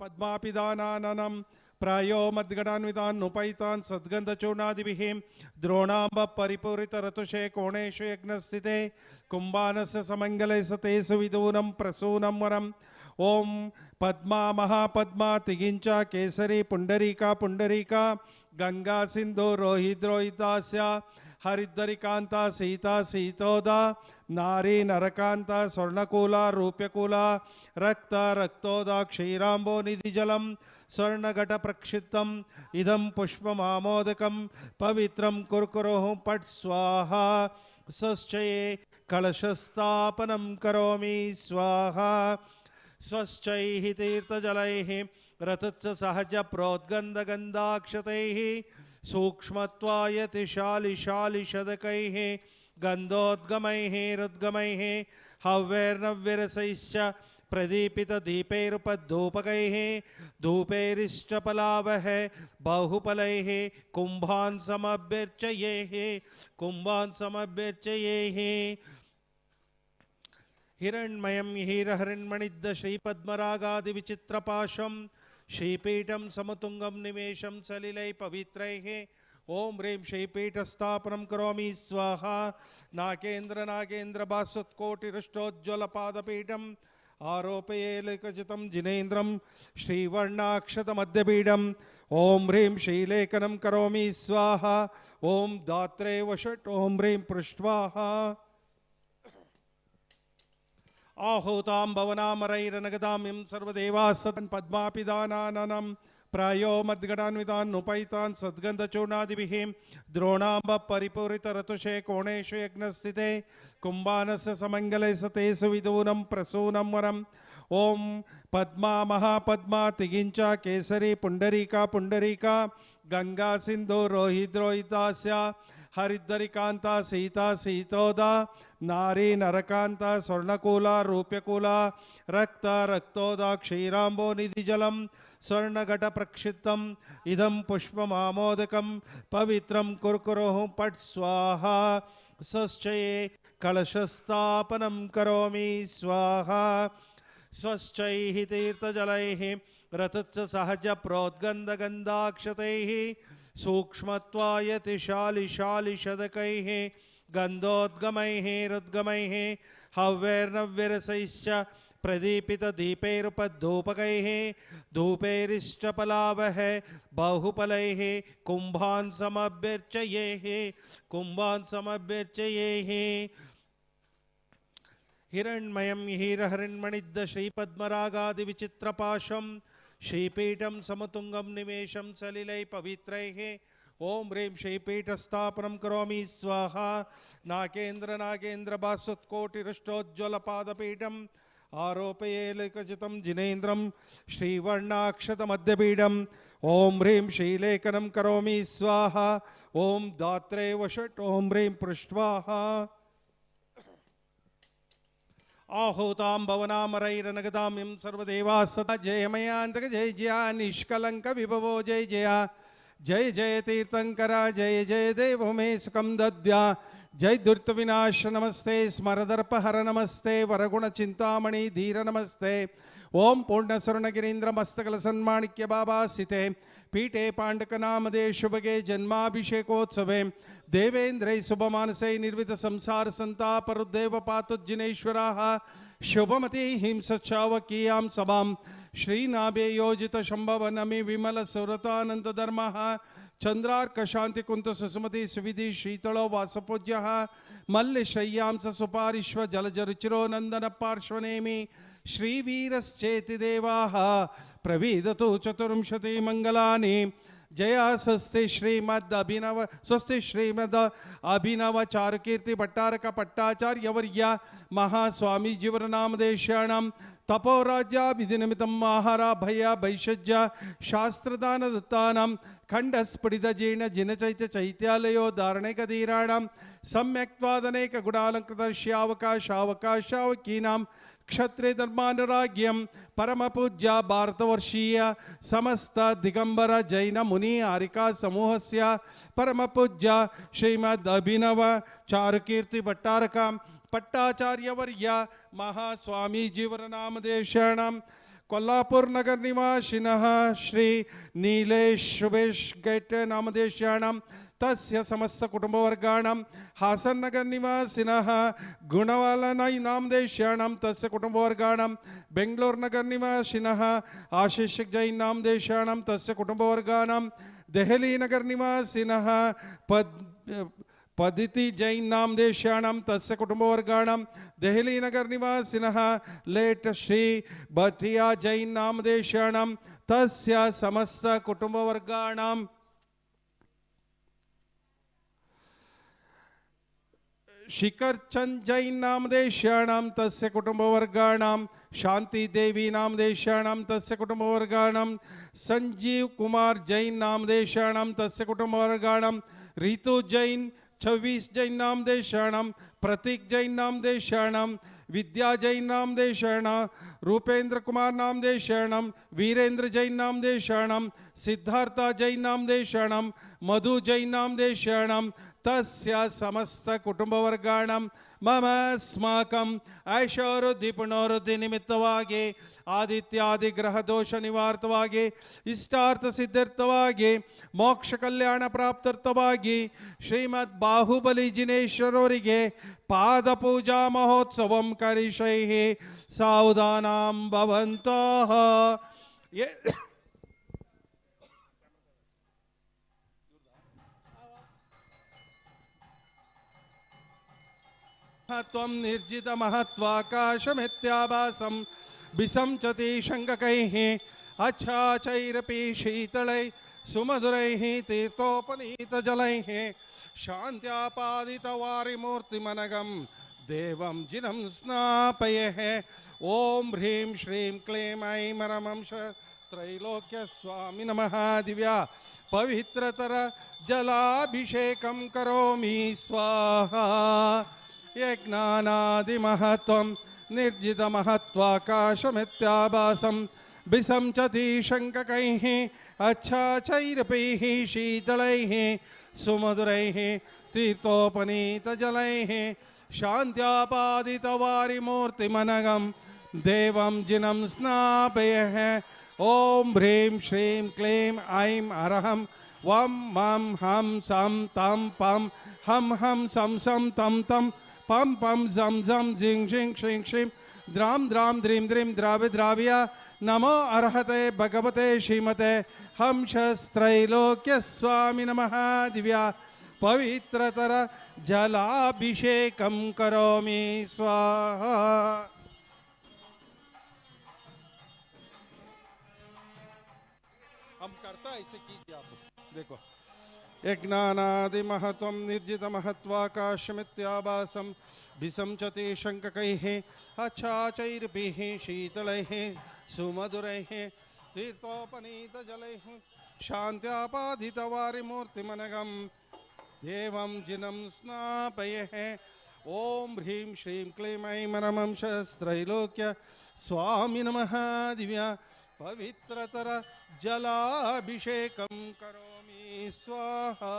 பத்மாபிதானானனம் प्रायो मद्गणान्वितान्नुपैतान् सद्गन्धचूर्णादिभिः द्रोणाम्बपरिपूरितरतुषे कोणेषु यज्ञस्थिते कुम्बानस्य समङ्गले सते सुविदूनं प्रसूनं वरम् ॐ पद्मा महापद्मा तिगिञ्चा केसरी पुण्डरीका पुण्डरीका गङ्गा सिन्धु रोहिद्रोहितास्या हरिद्वरिकान्ता सीता सीतोदा ನಾರಿ ನರಕಾಂತ ಸ್ವರ್ಣಕೂಲ ರೂಪ್ಯಕೂಲ ರಕ್ತ ರಕ್ತೋದ ಕ್ಷೀರಾಂಬೋ ನಿಧಿಜಲಂ स्वर्णघटप्रक्षिप्तम् इदं पुष्पमामोदकं पवित्रं कुर्कुरोः पट् स्वाहा स्वश्चये कलशस्थापनं करोमि स्वाहा स्वश्चैः तीर्थजलैः रथच्च सहजप्रोद्गन्धगन्धाक्षतैः सूक्ष्मत्वायतिशालिशालिशतकैः गन्धोद्गमैः हृद्गमैः हव्यैर्नव्यरसैश्च प्रदीपितदीपैरुपधूपकैः धूपैरिष्टपलावः बाहुपलैः कुम्भान् समभ्यर्चयेः कुम्भान् समभ्यर्चयेः हिरण्मयं श्रीपीठम श्रीपीठं निमेशम सलिल सलिलै पवित्रैः ॐ ह्रीं श्रीपीठस्थापनं करोमि स्वाहा नागेन्द्र नागेन्द्र बासुत्कोटिरुष्टोज्ज्वलपादपीठम् आरोपयेलिकजितं जिनेन्द्रं श्रीवर्णाक्षतमध्यपीठम् ॐ ह्रीं श्रीलेखनं करोमि स्वाहा ॐ दात्रे वषट् ॐ ह्रीं पृष्ट्वाहा आहूतां भवनामरैरनगतां यं सर्वदेवास्तन् पद्मापिदानानं ಪ್ರಾಯೋ ಮದ್ಗಡಾನ್ವಿತಾನ್ನುಪೈತಾನ್ ಸದ್ಗಂಧಚೂರ್ಣಾದಿಭಿಃ ದ್ರೋಣಾಂಬ ಪರಿಪೂರಿತರತುಷೆ ಕೋಣೇಶು ಯಜ್ಞಸ್ಥಿತೆ ಕುಂಬಾನಸ್ಯ ಸಮಂಗಲೈ ಸತೇಸು ವಿದೂನಂ ಪ್ರಸೂನಂ ವರಂ. ಓಂ ಪದ್ಮಾ ಮಹಾಪದ್ಮಾ ತಿಗಿಂಚ ಕೇಸರಿ ಪುಂಡರೀಕಾ ಪುಂಡರೀಕಾ ಗಂಗಾ ಸಿಂಧು ರೋಹಿದ್ರೋಹಿತಾಸ್ಯ ಹರಿದ್ವರಿಕಾಂತ ಸೀತಾ ಸೀತೋದ ನಾರಿ ನರಕಾಂತ ಸ್ವರ್ಣಕೂಲ ರೂಪ್ಯಕೂಲ ರಕ್ತ ರಕ್ತೋದ ಕ್ಷೀರಾಂಬೋ ನಿಧಿಜಲಂ स्वर्णघट प्रक्षिप्त इदम पुष्प आमोदक पवित्र कुरकुर पट स्वाहा स्वश्चये कलशस्तापन कौमी स्वाहा। तीर्थजल तीर्थजलैः सहज प्रोद्गंधगंधाक्षत सूक्ष्मतिशालिशालिशतक गन्धोद्गमैः, हृद्गम, हव्यैर्नव्यरसैश्च प्रदीपितदीपैरुपद्धूपकैः धूपैरिष्टपलावः, बाहुफलैः, कुम्भान् समभ्यर्चयेः कुम्भान् समभ्यर्चयेः। हिरण्मयं हीरहरिण्मणिद्द श्रीपद्मरागादिविचित्रपाशं श्रीपीठं समतुङ्गं निवेशं सलिलै पवित्रैः। ॐ ह्रीं श्रीपीठस्थापनं करोमि, स्वाहा। नागेन्द्र नागेन्द्र आरोपयेलिकजितं जिनेन्द्रं श्रीवर्णाक्षतमध्यपीठम् ॐ ह्रीं श्रीलेखनं करोमि, स्वाहा। ॐ दात्रे वषट् ॐ ह्रीं पृष्ट्वाहा आहूतां भवनामरैरनगतां यं सर्वदेवाः सदा जयमयान्तक जय जया निष्कलङ्क विभवो, जय जया। जय जय तीर्थङ्करा जय जय देवो, मे सुखं दद्या। ஜெய் துர்த்த விநாஷ நமஸ்தே ஸ்மரதர்பஹர நமஸ்தே வரகுண சிந்தாமணி தீர நமஸ்தே ஓம் பூர்ணசுரணகிரீந்திர மஸ்தகல சன்மாணிக்க பாபாசிதே பீட்டே பாண்டகநாமதே சுபகே ஜன்மாபிஷேகோத்சவே தேவேந்திரை சுபமானசை நிர்வித சம்சார சந்தாபருதேவ பாத்துஜினேஸ்வராக சுபமதி ஹிம்சாவக்கீயாம் சபாம் ஸ்ரீநாபே யோஜித சம்பவ நமி விமல சுரதானந்த தர்மஹா सुरतानन्दधर्मः चन्द्रार्कशान्तिकुन्त सुसुमति सुविधि शीतलो वासपूज्यः मल्लिशय्यां स सुपारिष्व जलजरुचिरो नन्दन पार्श्वनेमि श्रीवीरश्चेति देवाः प्रवीदतु चतुर्विंशति मङ्गलानि जया स्वस्ति श्रीमद् अभिनव स्वस्ति श्रीमद् अभिनव चारुकीर्ति भट्टारक भट्टाचार्यवर्य ತಪೋರಾಜ್ಯಾಭಿನಿಮಿತಂ ಆಹಾರ, ಭಯ ಭೈಷಜ್ಯ ಶಾಸ್ತ್ರದಾನ ದತ್ತಾನಾಂ ಖಂಡಸ್ಫುಟಿತ ಜೀರ್ಣ, ಜಿನಚೈತ್ಯ ಚೈತ್ಯಾಲಯೋ ಧಾರಣೈಕಧೀರಾಣಾಂ ಸಮ್ಯಕ್ವಾದನೇಕ ಗುಣಾಲಂಕೃತ ಶ್ಯಾವಕಾಶಾವಕಾಶಾವಕೀನಾಂ ಕ್ಷತ್ರಿಯ ಧರ್ಮಾನುರಾಗ್ಯಂ ಪರಮಪೂಜ್ಯ ಭಾರತವರ್ಷೀಯ, ಸಮಸ್ತ ದಿಗಂಬರ, ಜೈನ ಮುನಿ, ಹಾರಿಕಾ ಸಮೂಹಸ್ಯ ಪರಮಪೂಜ್ಯ ಶ್ರೀಮದ್ ಅಭಿನವ, ಚಾರುಕೀರ್ತಿ ಭಟ್ಟಾರಕ पट्टाचार्यवर्य महास्वामी जीवननामदेशाणां कोल्हापुर नगर निवासिनः श्री नीलेश शुभेश गैटे नामदेशाणां तस्य समस्तकुटुम्बवर्गाणां हासन् नगर निवासिनः गुणवालनै नामदेशाणां तस्य कुटुम्बवर्गाणां बेङ्गलूर् नगर निवासिनः आशिष जैन नामदेशाणां तस्य कुटुम्बवर्गाणां देहली नगर निवासिनः पद् पदिति जैन नामदेशाणां तस्य कुटुम्बवर्गाणां, देहली नगर निवासिनः, लेट् श्री भटिया जैन नामदेशाणां तस्य समस्त कुटुम्बवर्गाणां। शिखर चंद जैन नामदेशाणां तस्य कुटुम्बवर्गाणां, शांति देवी नामदेशाणां तस्य कुटुम्बवर्गाणां, संजीव कुमार जैन तस्य कुटुम्बवर्गाणां, ऋतु जैन छव्वीस जैन नामदेशाणां प्रतीक जैन नामदेशाणां विद्या जैन नामदेशाणां रूपेंद्र कुमार नामदेशाणां वीरेंद्र जैन नामदेशाणां सिद्धार्थ जैन नामदेशाणां मधु जैन नामदेशाणां तस्य ಮಮ ಸ್ಮಾಕಂ ಐಶೋರು ನಿಮಿತ್ತವಾಗಿ, ಆದಿತ್ಯಾದಿ ಗ್ರಹ ದೋಷ ನಿವಾರ್ತವಾಗಿ, ಇಷ್ಟಾರ್ಥ ಸಿದ್ಧಾರ್ಥವಾಗಿ, ಮೋಕ್ಷ ಕಲ್ಯಾಣ ಪ್ರಾಪ್ತಾರ್ಥವಾಗಿ, ಶ್ರೀಮದ್ ಬಾಹುಬಲಿ ಜಿನೇಶ್ವರವರಿಗೆ ಪಾದ ಪೂಜಾ ಮಹೋತ್ಸವಂ ಕರಿಷೈ ಸಾವುದಾನಾಂ ಏ त्वं निर्जितमहत्वाकाशमित्याभासं विसंचति शङ्ककैः अच्छाचैरपि शीतलैः, सुमधुरैः, तीर्थोपनीतजलैः, शान्त्यापादितवारिमूर्तिमनगं देवं जिनं स्नापयः। ॐ ह्रीं श्रीं क्लीं ऐं रमंश त्रैलोक्यस्वामि नमः। दिव्या पवित्रतर जलाभिषेकं करोमि, स्वाहा। यज्ञानादिमहत्वं निर्जितमहत्वाकाशमित्याभासं विसंचति शङ्ककैः अच्छाचैरपैः, शीतलैः, सुमधुरैः, तीर्थोपनीतजलैः, शान्त्यापादितवारिमूर्तिमनगं, देवं जिनं स्नापयः, ॐ ह्रीं श्रीं क्लीं ऐं अरहं, वं मं हं सं तं पं, हं हं सं सं तं तं पं पं झं झं झिं झिं श्रीं श्रीं द्रां द्रां द्रीं द्रीं द्रावि द्राव्य नमो अर्हते भगवते श्रीमते हंसस्त्रैलोक्यस्वामि नमः दिव्या पवित्रतर जलाभिषेकं करोमि स्वाहा हम करता ऐसे कीजिए आप। देखो। यज्ञानादि महत्व निर्जित महत्वाकाशमित्याभासं विसंचते शङ्ककैः अच्छाचैर्भिः शीतलैः, सुमधुरैः, तीर्थोपनीतजलैः, शान्त्यापादितवारिमूर्तिमनगं देवं जिनं स्नापयः। ॐ ह्रीं श्रीं क्लीं ऐं रमंशस्त्रैलोक्य स्वामि नमः। दिव्या पवित्रतर जलाभिषेकं करोमि। स्वाहा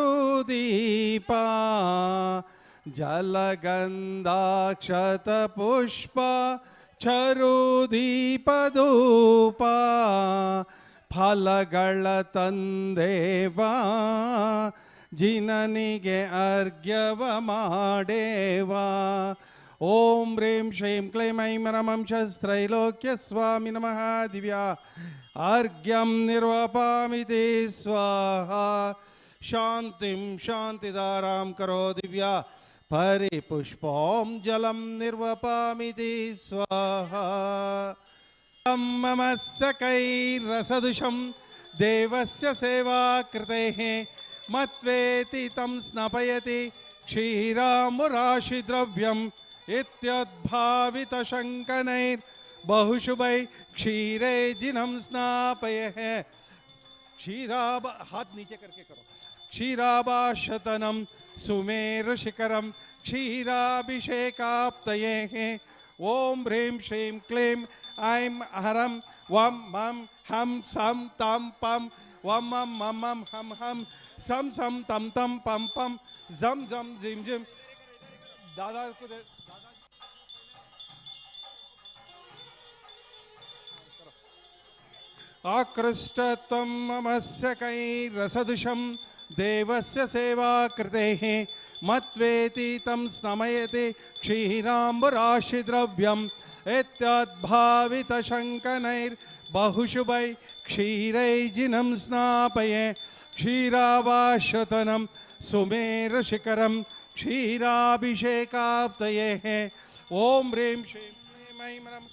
पुष्पचरुदीपा जलगन्धाक्षतपुष्प ಚರುದೀಪದೂಪ ಫಲಗಳ ತಂದೇವಾ ಜಿನನಿಗೆ ಅರ್ಘ್ಯವ ಮಾಡೇವಾ ॐ ह्रीं श्रीं क्लीं ऐं श्रैलोक्य शस्त्रैलोक्यस्वामि नमः, दिव्या अर्घ्यं निर्वपामिति स्वाहा। शान्तिं शांतिदारा करो, दिव्या। परिपुष्पं जलं निर्वपामिति स्वाहा। मम सकैरसदृशं देवस्य सेवा कृतेः मत्वेति तं स्नपयति क्षीरामुराशिद्रव्यं इत्यद्भावितशङ्कनैर्बहुशुभै क्षीरे जिनं स्नापयः। क्षीराब हाथ नीचे करके करो। क्षीराभाषतनं सुमेरुशिखरं क्षीराभिषेकाप्तये। ॐ ह्रीं श्रीं क्लीं ऐं हरं वं मं हं सं तं पं वं मं मं मं हं हं सम सम तम तम पम पम जम जम जिम जिम दादा को आकृष्टत्वं ममस्य कैरसदृशं देवस्य सेवा कृतेः मत्वेति तं स्नमयते क्षीराम्बराशिद्रव्यम् इत्यद्भावितशङ्कनैर्बहुशुभै क्षीरैजिनं स्नापये क्षीरावाशतनं सुमेरशिखरं क्षीराभिषेकाप्तयेः। ॐ ह्रीं श्रीं क्लीं ऐं ह्रं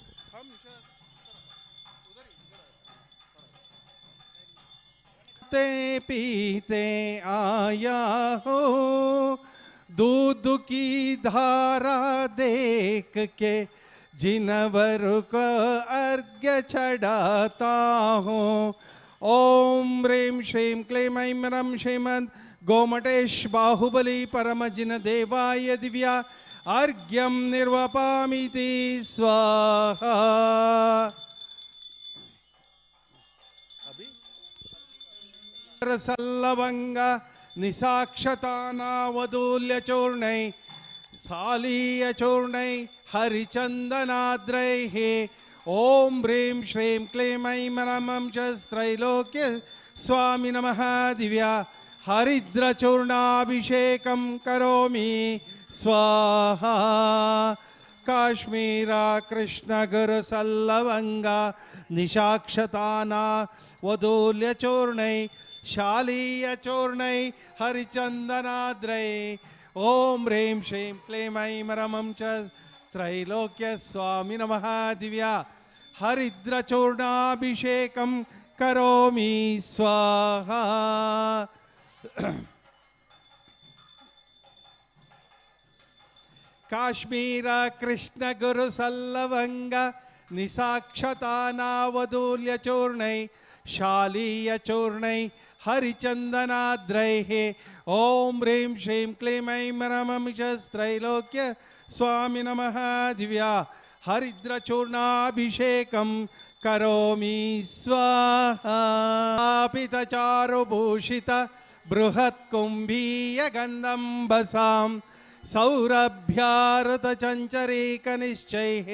हंस ते पीते आया हो। दूध की धारा देख के जिनवर को अर्घ्य चढ़ाता हूँ। ओम ह्रीं श्रीं क्लीं ऐं रं श्रीमद् गोमटेश बाहुबली परमजिन देवाय दिव्या अर्घ्यं निर्वपामिति स्वाहा। सल्लवङ्ग निसाक्षतानावदूल्यचूर्णै सालीयचूर्णै, हरिचन्दनाद्रैः, ॐ ह्रीं श्रीं क्लीं ऐं रमं च त्रैलोक्य स्वामि नमः दिव्या, हरिद्रचूर्णाभिषेकं करोमि। स्वाहा, काश्मीरा कृष्णगुरुसल्लवङ्गा निशाक्षताना वदूल्यचूर्णै शालीय चूर्णै हरिचंदनाद्रय ओम ह्रीं श्रीं क्लेम ऐं रमं चैलोक्य स्वामी नम दिव्या। हरिद्रचूर्णाभिषेक कौमी स्वाहा। काश्मीर कृष्णगुरुसल्लवङ्ग निसाक्षतानावदूल्यचूर्णै शालीयचूर्ण हरिचन्दनाद्रैः ॐ ह्रीं श्रीं क्लीम ऐं रममिषस्त्रैलोक्य स्वामि नमः। दिव्या हरिद्रचूर्णाभिषेकं करोमि। स्वाहापितचारुभूषित बृहत्कुम्भीयगन्धम्बसां सौरभ्यारुतचञ्चरीकनिश्चैः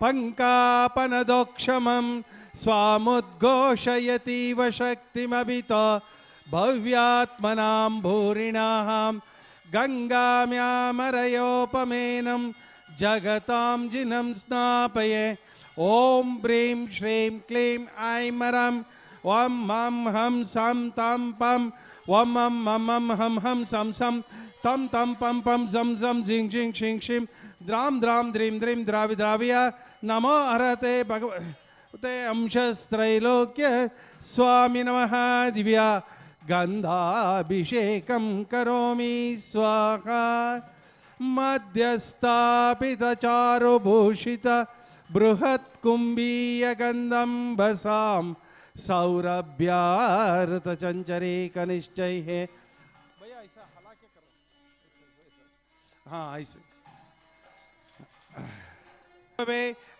पङ्कापनदोक्षमम् स्वामुद्घोषयतीव शक्तिमभित भव्यात्मनां भूरिणां गङ्गाम्यामरयोपमेनं जगतां जिनं स्नापये। ॐ ब्रीं श्रीं क्लीं ऐं रं वं मं हं सं तं पं, वं मं मं मं हं हं सं सं तं तं पं पं जं जं जिं जिं शिं शिं। द्रां द्रां द्रीं द्रीं द्रावि द्राविय नमो हरते भगवते अंशस्त्रैलोक्य स्वामि नमः दिव्या गन्धाभिषेकं करोमि, स्वाहा। मध्यस्थापितचारुभूषित बृहत्कुम्भीयगन्धं भसां सौरभ्यारतचञ्चरीकनिश्चैः भैया, ऐसा हला के करो। हाँ ऐसे।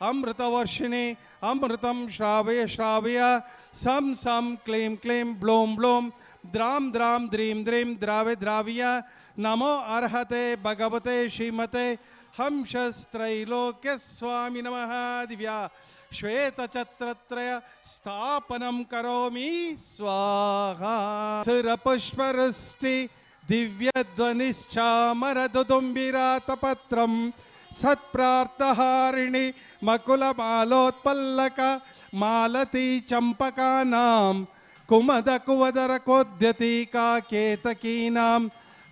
अमृतवर्षिणे अमृतं श्रावय श्रावय। सं सं, क्लीं क्लीं, ब्लों ब्लों। द्रां द्रां, द्रीं द्रीं, द्रावे, द्राविय। नमो अर्हते, भगवते, श्रीमते। हंसस्त्रैलोक्य स्वामी नमः, दिव्या। श्वेतचत्रत्रय स्थापनं करोमि, स्वाहा। सुरपुष्पवृष्टि दिव्यध्वनिश्चामरदुदुम्बिरातपत्रं सत्प्रार्थहारिणि మకుల మాలోత్పల్లక మాలతి చంపకానాం కుమద కువదర కోద్యతి కాకేతకీనాం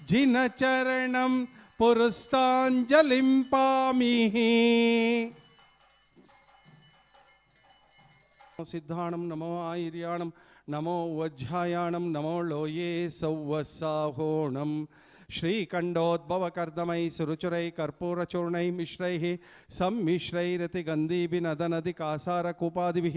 జినచరణం పురుస్తాంజలింపామి. సిద్ధాణం నమో ఆయుర్యాణం నమో వజ్రాయాణం నమో లోయే సౌవసాహోణం. श्रीकण्डोद्भवकर्दमैः सुरुचुरैः कर्पूरचूर्णैः मिश्रैः सम्मिश्रैरतिगन्धीभिनदनदिकासारकूपादिभिः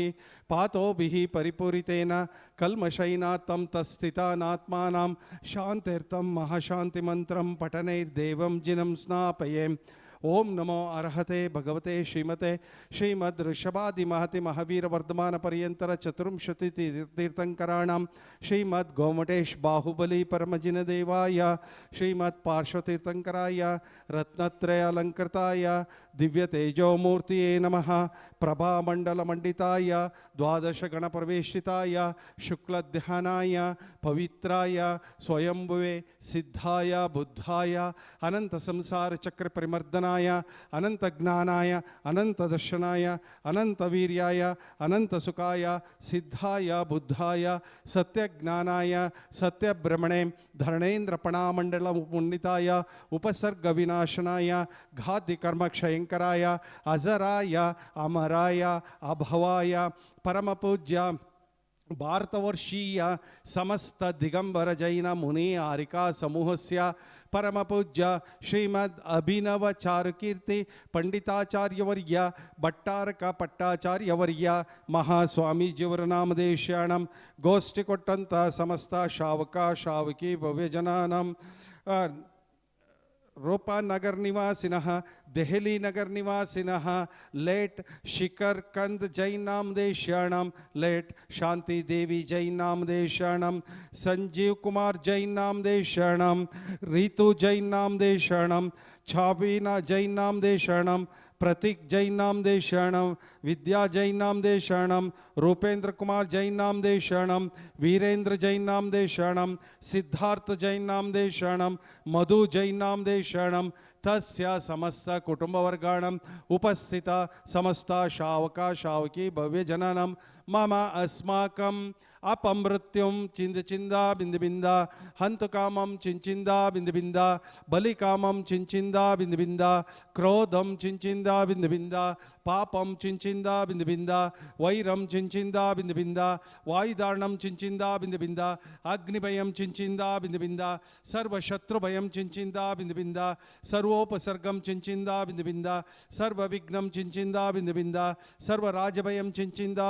पातोभिः परिपूरितेन कल्मषैनार्थं तस्थितानात्मानां शान्त्यर्थं महाशान्तिमन्त्रं पठनैर्देवं जिनं स्नापये ओम नमो अर्हते भगवते श्रीमते श्रीमद् ऋषभादि महति महावीर वर्धमान पर्यंतर चतुर्शति तीर्थंकराणाम श्रीमद् गोमटेश बाहुबली परमजिन देवाय श्रीमद् पार्श्वतीर्थंकराय रत्नत्रय अलंकृताय दिव्य तेजोमूर्तिये नमः। प्रभामण्डलमण्डिताय द्वादश गणप्रवेशिताय शुक्लध्यानाय, पवित्राय, स्वयंभुवे सिद्धाय, बुद्धाय अनंत संसार चक्र परिमर्दनाय अनंत ज्ञानाय अनंत दर्शनाय अनंत वीर्याय अनंत सुखाय सिद्धाय, बुद्धाय सत्य ज्ञानाय सत्य ब्रह्मणे धरणेन्द्र पणामंडल पुण्डिताय उपसर्ग विनाशनाय घाति कर्म क्षयंकराय अजराय, अमराय ಪರಾಯ ಅಭವಾಯ ಪರಮಪೂಜ್ಯ ಭಾರತವರ್ಷೀಯ ಸಮಸ್ತ ದಿಗಂಬರ ಜೈನ ಮುನಿ ಆರಿಕಾ ಸಮೂಹಸ್ಯ ಪರಮಪೂಜ್ಯ ಶ್ರೀಮದ್ ಅಭಿನವ ಚಾರುಕೀರ್ತಿ ಪಂಡಿತಾಚಾರ್ಯವರ್ಯ ಭಟ್ಟಾರಕ ಪಟ್ಟಾಚಾರ್ಯವರ್ಯ ಮಹಾಸ್ವಾಮೀಜಿಯವರ ನಾಮದೇಶ್ಯಾಣಂ ಗೋಷ್ಠಿ ಕೊಟ್ಟಂಥ ಸಮಸ್ತ ಶಾವಕ ಶಾವಕಿ ಭವ್ಯಜನಾನಂ रोपा नगर निवासीन देहली नगर निवासीन लेट शिखर कंद जैन देशाण लेट शांति देवी जैन देशाण संजीव कुमार जैन देशाण ऋतु जैन देशाण छाबीना जैन देशाण प्रतीक जैन नाम दे शरणम, विद्या जैन नाम दे शरणम रूपेंद्र कुमार जैन नाम दे शरणम, वीरेंद्र जैन नाम दे शरणम, सिद्धार्थ जैन नाम दे शरणम, मधु जैन नाम दे शरणम, तस्य समस्त कुटुंबवर्गाणम् उपस्थित समस्ता शावका शावकी भव्यजनानं मम अस्माकम् अपमृत्युं चिन्द चिन्दा बिन्दु बिन्दा हन्तुकामं चिञ्चिन्दा बिन्दु बिन्दा बलिकामं चिञ्चिन्दा बिन्दु बिन्दा क्रोधं चिञ्चिन्दा बिन्दु बिन्दा पापं चिञ्चिन्दा बिन्दु बिन्दा वैरं चिञ्चिन्दा बिन्दु बिन्दा वायुदारणं चिञ्चिन्दा बिन्दु बिन्दा अग्निभयं चिञ्चिन्दा बिन्दु बिन्दा सर्वशत्रुभयं चिञ्चिन्दा बिन्दु बिन्दा सर्वोपसर्गं चिञ्चिन्दा बिन्दु बिन्दा सर्वविघ्नं चिञ्चिन्दा बिन्दु बिन्दा सर्वराजभयं चिञ्चिन्दा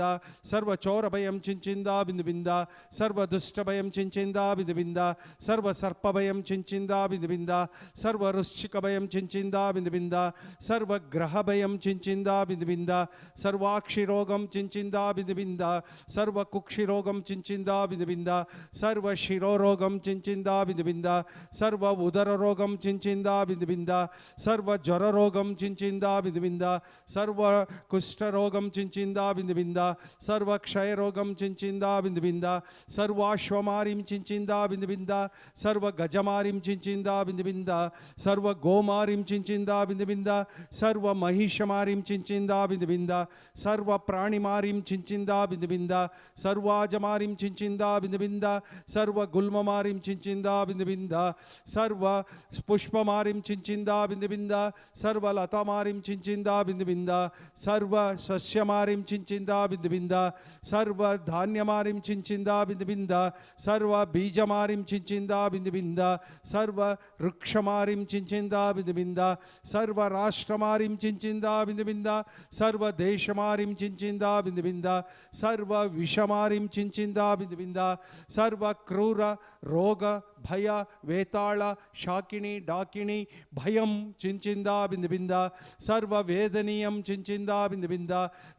చించిందా సర్వ చోర భయం చించిందా బిందు బిందా సర్వ దుష్ట భయం చించిందా బిందు బిందా సర్వ సర్ప భయం చించిందా బిందు బిందా సర్వ వృశ్చిక భయం చించిందా బిందు బిందా సర్వ గ్రహ భయం చించిందా బిందు బిందా సర్వాక్షి రోగం చించిందా బిందు బిందా సర్వ కుక్షి రోగం చించిందా బిందు బిందా సర్వ శిరో రోగం చించిందా బిందు బిందా సర్వ ఉదర రోగం చించిందా బిందు బిందా సర్వ జ్వర రోగం చించిందా బిందు బిందా సర్వ కుష్ఠరోగం చించిందా బిందు బిందా ಸರ್ವಕ್ಷಯರೋಗಂ ಚಿಂಚಿಂದ ಬಿಂದು ಬಿಂದ ಸರ್ವಾಶ್ವಮಾರಿಂ ಚಿಂಚಿಂದ ಬಿಂದು ಬಿಂದ ಸರ್ವ ಗಜಮಾರಿಂ ಚಿಂಚಿಂದ ಬಿಂದು ಬಿಂದ ಸರ್ವ ಗೋಮಾರಿಂ ಚಿಂಚಿಂದ ಬಿಂದು ಬಿಂದ ಸರ್ವ ಮಹಿಷಮಾರಿಂ ಚಿಂಚಿಂದ ಬಿಂದು ಬಿಂದ ಸರ್ವ ಪ್ರಾಣಿಮಾರಿಂ ಚಿಂಚಿಂದ ಬಿಂದು ಬಿಂದ ಸರ್ವಾಜಮಾರಿಂ ಚಿಂಚಿಂದ ಬಿಂದು ಬಿಂದ ಸರ್ವ ಗುಲ್ಮಮಾರಿಂ ಚಿಂಚಿಂದ ಬಿಂದು ಬಿಂದ ಸರ್ವ ಪುಷ್ಪಮಾರಿಂ ಚಿಂಚಿಂದ ಬಿಂದು ಬಿಂದ ಸರ್ವ ಲತಾಮಾರಿಂ ಚಿಂಚಿಂದ ಬಿಂದು ಬಿಂದ ಸರ್ವ ಸಸ್ಯಮಾರಿಂ ಚಿಂಚಿಂದ ബിന്ദ സർവ ധാന്യമാരിം ചിഞ്ചിന്ത ബിന്ദു ബിന്ദ സർവ ബീജമാരിം ചിഞ്ചിന്ത ബിന്ദു ബിന്ദ സർവ വൃക്ഷമാരിം ചിഞ്ചിന്ത ബിന്ദു ബിന്ദ സർവ രാഷ്ട്രമാരിം ചിഞ്ചിന്ത ബിന്ദു ബിന്ദ സർവ ദേശമാരിം ചിഞ്ചിന്ത ബിന്ദു ബിന്ദ സർവ വിഷമാരിം ചിഞ്ചിന്ത ബിന്ദു ബിന്ദ സർവ ക്രൂര രോഗ ಭಯ ವೇತಾಳ ಶಾಕಿಣಿ ಡಾಕಿಣಿ ಭಯಂ ಚಿಂಚಿಂದ ಬಿಂದು ಬಿಂದ ಸರ್ವ ವೇದನೀಯಂ ಚಿಂಚಿಂದ ಬಿಂದು ಬಿಂದ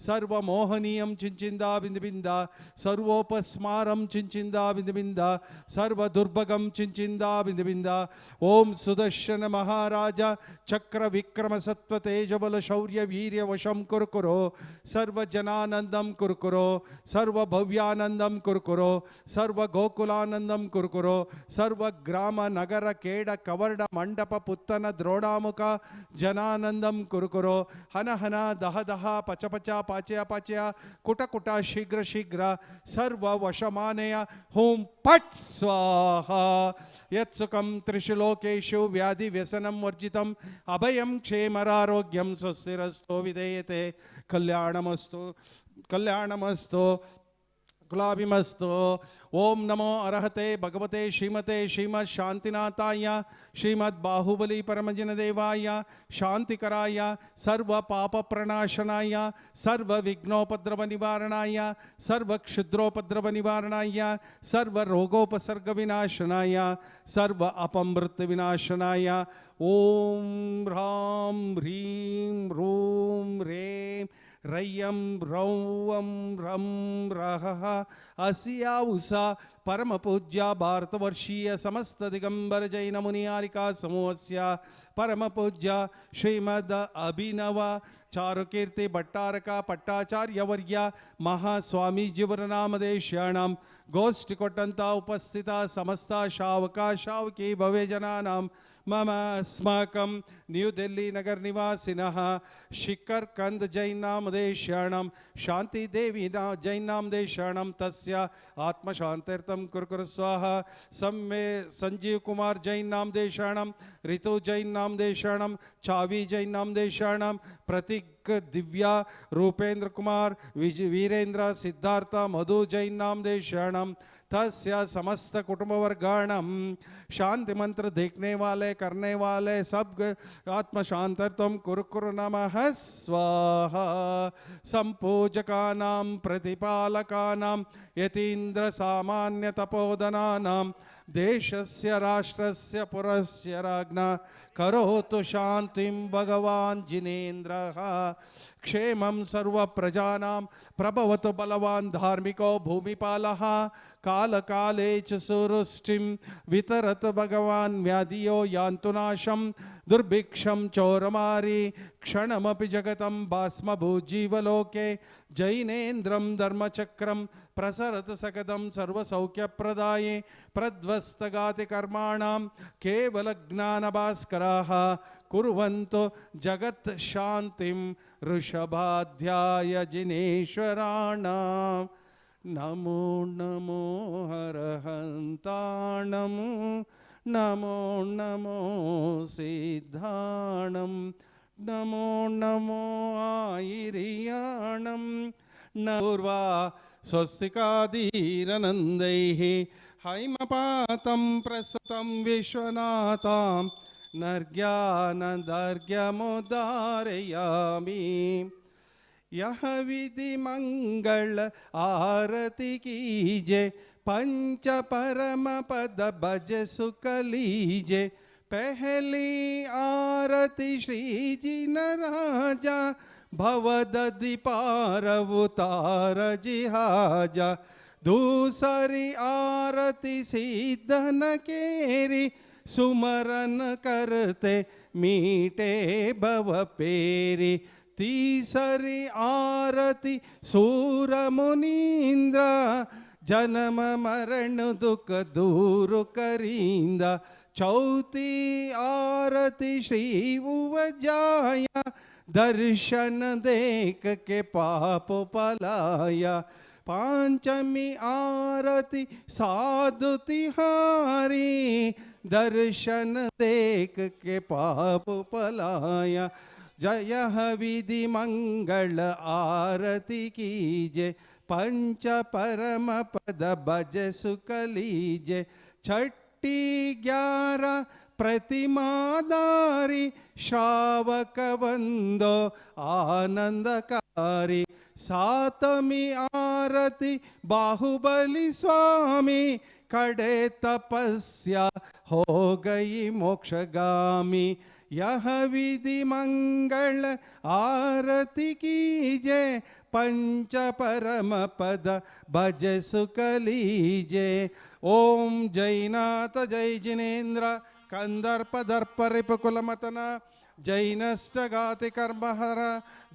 ಸರ್ವ ಮೋಹನೀಯಂ ಚಿಂಚಿಂದ ಬಿಂದು ಬಿಂದ ಸರ್ವೋಪಸ್ಮಾರಂ ಚಿಂಚಿಂದ ಬಿಂದು ಬಿಂದ ಸರ್ವ ದುರ್ಭಗಂ ಚಿಂಚಿಂದ ಬಿಂದು ಬಿಂದ ಓಂ ಸುದರ್ಶನ ಮಹಾರಾಜ ಚಕ್ರ ವಿಕ್ರಮ ಸತ್ವ ತೇಜಬಲ ಶೌರ್ಯ ವೀರ್ಯ ವಶಂ ಕುರುಕುರೋ ಸರ್ವ ಜನಾನಂದಂ ಕುರುಕುರೋ ಸರ್ವ ಭವ್ಯಾನಂದಂ ಕುರುಕುರೋ ಸರ್ವ ಗೋಕುಲಾನಂದಂ ಕುರುಕುರೋ ಸರ್ವ ಗ್ರಾಮ ನಗರ ಕೇಡ ಕವರ್ಡ ಮಂಡಪ ಪುತ್ತನ ದ್ರೋಡಾಮುಖ ಜನಾನಂದಂ ಕುರುಕುರೋ ಹನ ಹನ ದಹ ದಹ ಪಚ ಪಚ ಪಾಚಯ ಪಾಚಯ ಕುಟ ಕುಟ ಶೀಘ್ರ ಶೀಘ್ರ ಸರ್ವ ವಶಮಾನೆಯ ಹೂಂ ಪಟ್ ಸ್ವಾಹ ಯತ್ ಸುಖಂ ತ್ರಿಷು ಲೋಕೇಶು ವ್ಯಾಧಿ ವ್ಯಸನಂ ವರ್ಜಿತಂ ಅಭಯಂ ಕ್ಷೇಮರಾರೋಗ್ಯಂ ಸ್ವಸ್ತಿರಸ್ತೋ ವಿಧೇಯತೆ ಕಲ್ಯಾಣಮಸ್ತು ಕಲ್ಯಾಣಮಸ್ತು शुक्लाभिमस्तु। ओम नमो अरहते भगवते श्रीमते श्रीमद शांतिनाथाय श्रीमद बाहुबली परमजन देवाय शांतिकराय सर्व पाप प्रणाशनाय सर्व विघ्नोपद्रव निवारणाय सर्व क्षुद्रोपद्रव निवारणाय सर्व रोगोपसर्ग विनाशनाय सर्व अपमृत विनाशनाय ओम ह्रां ह्रीं ह्रूं ह्रें ரய்யம் ரௌவம் ரம் ரஹ அசியா உஷா பரம பூஜ்யா பாரதவர்ஷீய சமஸ்த திகம்பர ஜைன முனியாரிகா சமூகஸ்யா பரம பூஜ்யா ஸ்ரீமத் அபினவ ಚಾರುಕೀರ್ತಿ ಭಟ್ಟಾರಕ ಪಟ್ಟಾಚಾರ್ಯವರ್ಯ ಮಹಾಸ್ವಾಮೀಜಿವರನಾಮದೇಶ್ಯಾಣಂ ಗೋಷ್ಠಿ ಕೊಟ್ಟಂಥ ಉಪಸ್ಥಿತ ಸಮಸ್ತ ಶಾವಕ ಶಾವಕಿ ಭವೆ ಜನಾನಾಂ मम अस्माकं न्यू दिल्ली नगर निवासिनः शिखर कंद जैन नाम देशाणां शांति देवी ना जैन नाम देशाणां तस्य स्वाहा सम्मे संजीव कुमार जैन नाम देशाणां ऋतु जैन नाम देशाणां चावी जैन नाम देशाणां प्रतीक दिव्या रूपेंद्र कुमार विज वीरेंद्र सिद्धार्थ मधु जैन देशाणां तस्य समस्त कुटुंब वर्गाणम शांति मंत्र देखने वाले, करने वाले, सब आत्म शांतत्वम कुरु नमः। स्वाहा। संपूजकानां, प्रतिपालकानां, यतीन्द्र सामान्य तपोधनानां, देशस्य, राष्ट्रस्य, पुरस्य राज्ञा। करोतु शान्तिं भगवान् जिनेन्द्रः। क्षेमं सर्वप्रजानां, प्रभवतु बलवान् धार्मिको भूमिपालः। कालकाले च सुवृष्टिं वितरत भगवान् व्याधियो यान्तु नाशं दुर्भिक्षं चोरमारी, क्षणमपि जगतं भस्मभूजीवलोके जैनेन्द्रं धर्मचक्रं प्रसरत सकदं सर्वसौख्यप्रदाये प्रध्वस्तगाति कर्माणां केवलज्ञानभास्कराः कुर्वन्तु जगत् शान्तिं ऋषभाध्याय जिनेश्वराणां नमो नमो हरहन्ताणं, नमो नमो सिद्धाणं, नमो नमो आयिर्याणं नूर्वा स्वस्तिकादीरनन्दैः हैमपातं प्रसुतं विश्वनाथां नर्ग्यानदर्घ्यमुदारयामि यह विधि मंगल आरती कीजे, पंच परम पद भज सुख लीजे। पहली आरती श्री जी न राजा भवदधि पार उतार जिहाजा। दूसरी आरती सिद्धन केरी, सुमरन करते मीटे भव पेरी। तीसरी आरती सूर मुनीन्द्र जन्म मरण दुख दूर करींदा। चौथी आरती श्री उवजाया, दर्शन देख के पाप पलाया। पांचमी आरती साधु तिहारी, दर्शन देख के पाप पलाया। जय विधि मंगल आरती कीजे पंच परम पद भज सुख लीजे छठी ग्यारह प्रतिमादारी श्रावक वंदो आनंदकारी सातमी आरती बाहुबली स्वामी कड़े तपस्या हो गई मोक्षगामी यह विधि मंगल आरती कीजे पंच परम पद भज सुख लीजे ओम जैनाथ जय जिनेन्द्र कंदर्प दर्प रिपुकुलमतन जैनष्टगाति कर्महर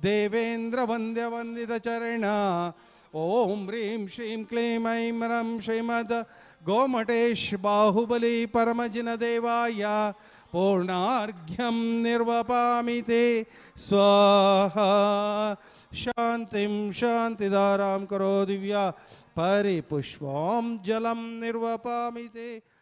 देवेन्द्र वन्द्य वन्दित चरण ओम ह्रीं श्रीं क्लीं ऐं रं श्रीमद् गोमटेश बाहुबली परमजिन देवाय पूर्णार्घ्यं निर्वपामि ते। स्वाहा। शांति शान्तिधारां करो दिव्या। परिपुष्पां जलम निर्वपामि ते।